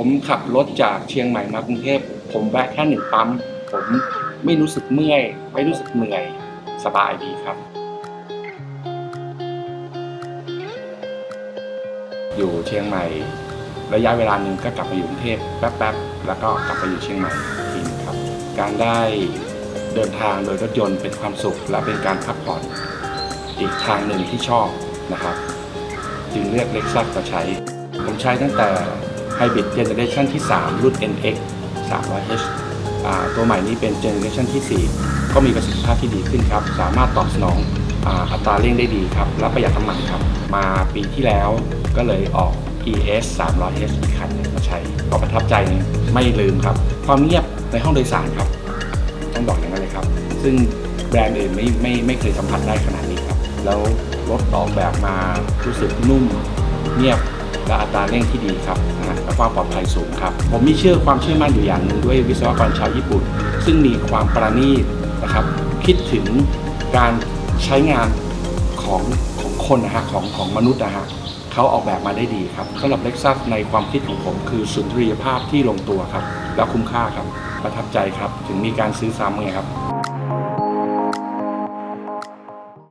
ผมขับรถจากเชียงใหม่มากรุงเทพผมแวะแค่หนึ่งปั๊ม ผมไม่รู้สึกเมื่อย ไม่รู้สึกเหนื่อยสบายดีครับ อยู่เชียงใหม่ ระยะเวลาหนึ่งก็กลับมาอยู่กรุงเทพแป๊บๆแล้วก็กลับไปอยู่เชียงใหม่ทีหนึงครับ การได้เดินทางโดยรถยนต์เป็นความสุข และเป็นการพักผ่อนอีกทางหนึ่งที่ชอบนะครับ จึงเลือก Lexus มาใช้ ผมใช้ตั้งแต่ Hybrid Generation ที่ 3 รุ่น NX 300H ตัวใหม่นี้เป็น Generation ที่ 4 ก็มีประสิทธิภาพที่ดีขึ้นครับ สามารถตอบสนองอัตราเร่งได้ดีครับ และประหยัดน้ำมันครับ มาปีที่แล้วก็เลยออก ES 300H อีกคันนึงมาใช้ก็ประทับใจไม่ลืมครับ ความเงียบในห้องโดยสารครับ ต้องบอกอย่างนั้นเลยครับ ซึ่งแบรนด์อื่นไม่ไม่ไม่เคยสัมผัสได้ขนาดนี้ครับ แล้วรถออกแบบมารู้สึกนุ่มเงียบ และอัตราเร่งที่ดีครับและความปลอดภัยสูงครับ ผมมีเชื่อความเชื่อมั่นอยู่อย่างหนึ่งด้วยวิศวกรชาวญี่ปุ่น ซึ่งมีความประณีตนะครับ คิดถึงการใช้งานของของคนนะฮะของของมนุษย์นะฮะเขาออกแบบมาได้ดีครับสำหรับเล็กซัสในความคิดของผมคือสุนทรียภาพที่ลงตัวครับ แล้วคุ้มค่าครับประทับใจครับ ถึงมีการซื้อซ้ำไงครับ